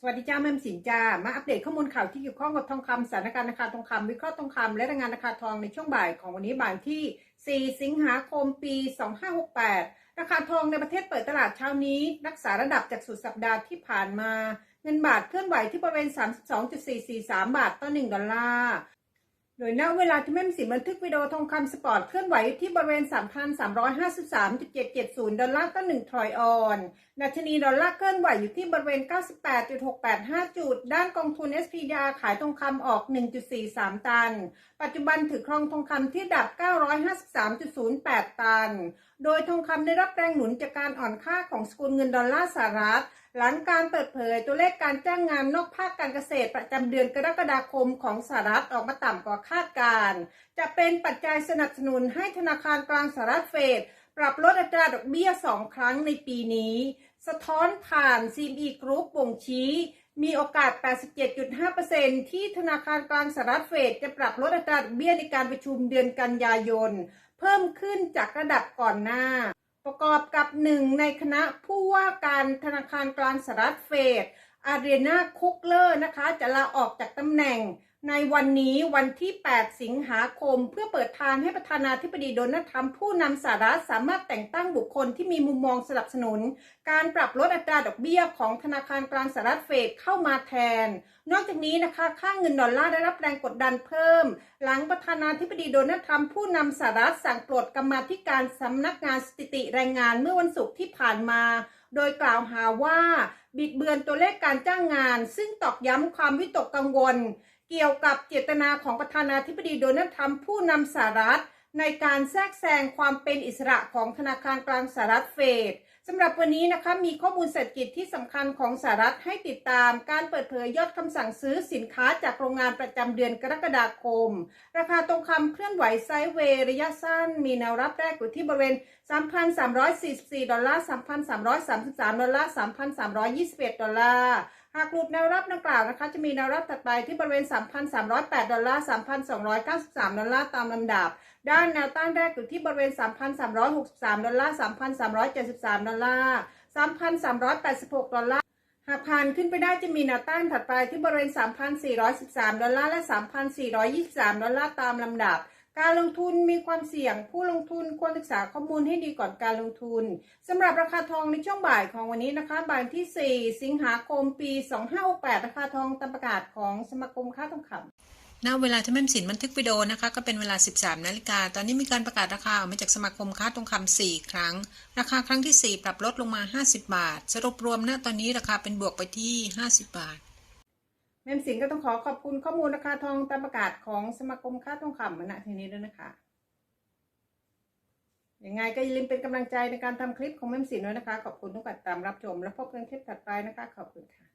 สวัสดีจ้าแม่มสินจ้า มาอัปเดตข้อมูลข่าวที่เกี่ยวข้องกับทองคำสถานการณ์ราคาทองคำวิเคราะห์ทองคำและรายงานราคาทองในช่วงบ่ายของวันนี้บ่ายที่ 4 สิงหาคม ปี 2568 ราคาทองในประเทศเปิดตลาดเช้านี้ รักษาระดับจากสุดสัปดาห์ที่ผ่านมา เงินบาทเคลื่อนไหวที่บริเวณ 32.443 บาทต่อ 1 ดอลลาร์ โดยณเวลาที่แม่มสินบันทึกวิดีโอทองคำสปอร์ตเคลื่อนไหวอยู่ที่บริเวณ 3,353.770 ดอลลาร์ต่อ1ทรอยออนดัชนีดอลลาร์เคลื่อนไหวอยู่ที่บริเวณ 98.685 จุด ด้านกองทุน SPDR ขายทองคำออก 1.43 ตัน ปัจจุบันถือครองทองคำที่ดับ 953.08 ตัน โดยทองคำได้รับแรงหนุนจากการอ่อนค่าของสกุลเงินดอลลาร์สหรัฐ หลังการเปิดเผยตัวเลขการจ้างงานนอกภาคการเกษตรประจำเดือนกรกฎาคมของสหรัฐออกมาต่ำกว่าคาดการ จะเป็นปัจจัยสนับสนุนให้ธนาคารกลางสหรัฐเฟดปรับลดอัตราดอกเบี้ย 2 ครั้งในปีนี้ สะท้อนผ่าน CME Group บ่งชี้ มีโอกาส 87.5%ที่ธนาคารกลางสหรัฐเฟดจะปรับลดอัตราดอกเบี้ยในการประชุมเดือนกันยายน เพิ่มขึ้นจากระดับก่อนหน้า ประกอบกับหนึ่งในคณะผู้ว่าการธนาคารกลางสหรัฐเฟด อาเรียนาคุกเลอร์นะคะ จะลาออกจากตำแหน่งในวันนี้วันที่ 8 สิงหาคม เพื่อเปิดทางให้ประธานาธิบดีโดนัลด์ทรัมป์ผู้นำสหรัฐสามารถแต่งตั้งบุคคลที่มีมุมมองสนับสนุน การปรับลดอัตราดอกเบี้ยของธนาคารกลางสหรัฐเฟดเข้ามาแทน นอกจากนี้นะคะค่าเงินดอลลาร์ได้รับแรงกดดันเพิ่ม หลังประธานาธิบดีโดนัลด์ทรัมป์ผู้นำสหรัฐสั่งปลดกรรมาธิการสำนักงานสถิติแรงงานเมื่อวันศุกร์ที่ผ่านมา โดยกล่าวหาว่าบิดเบือนตัวเลขการจ้างงาน ซึ่งตอกย้ำความวิตกกังวล เกี่ยวกับเจตนาของประธานาธิบดีโดนัลด์ทรัมป์ผู้นำสหรัฐ ในการแทรกแซงความเป็นอิสระของธนาคารกลางสหรัฐเฟดสำหรับวันนี้นะคะมีข้อมูลเศรษฐกิจที่สำคัญของสหรัฐให้ติดตาม การเปิดเผยยอดคำสั่งซื้อสินค้าจากโรงงานประจำเดือนกรกฎาคม ราคาทองคำเคลื่อนไหวไซด์เวย์ระยะสั้น มีแนวรับแรกอยู่ที่บริเวณ 3,344 ดอลลาร์ 3,333 ดอลลาร์ 3,321 ดอลลาร์ หากหลุดแนวรับดังกล่าวนะคะ จะมีแนวรับถัดไปที่บริเวณ 3,308 ดอลลาร์ 3,293 ดอลลาร์ตามลำดับ ด้านแนวต้านแรกอยู่ที่บริเวณ 3,363 ดอลลาร์ 3,373 ดอลลาร์ 3,386 ดอลลาร์ หากผ่านขึ้นไปได้จะมีแนวต้านถัดไปที่บริเวณ 3,413 ดอลลาร์ และ 3,423 ดอลลาร์ตามลำดับ การลงทุนมีความเสี่ยง ผู้ลงทุนควรศึกษาข้อมูลให้ดีก่อนการลงทุนสำหรับราคาทองในช่วงบ่ายของวันนี้นะคะบ่ายที่ 4 สิงหาคมปี 2568ราคาทองตามประกาศของสมาคมค้าทองคำณเวลาที่แม่สินบันทึกวิดีโอนะคะ ก็เป็นเวลา 13 นาฬิกา ตอนนี้มีการประกาศราคาออกมาจากสมาคมค้าทองคำ4 ครั้ง ราคาครั้งที่ 4 ปรับลดลงมา 50 บาท สรุปรวมณตอนนี้ราคาเป็นบวกไปที่ 50 บาท แม่มสิงก็ต้องขอขอบคุณข้อมูลราคาทองตามประกาศของสมาคมค่าทองคำณทีนี้ด้วยนะคะยังไงก็อย่าลืมเป็นกำลังใจในการทำคลิปของแม่มสินด้วยนะคะ ขอบคุณทุกการตามรับชม และพบกันคลิปถัดไปนะคะ ขอบคุณค่ะ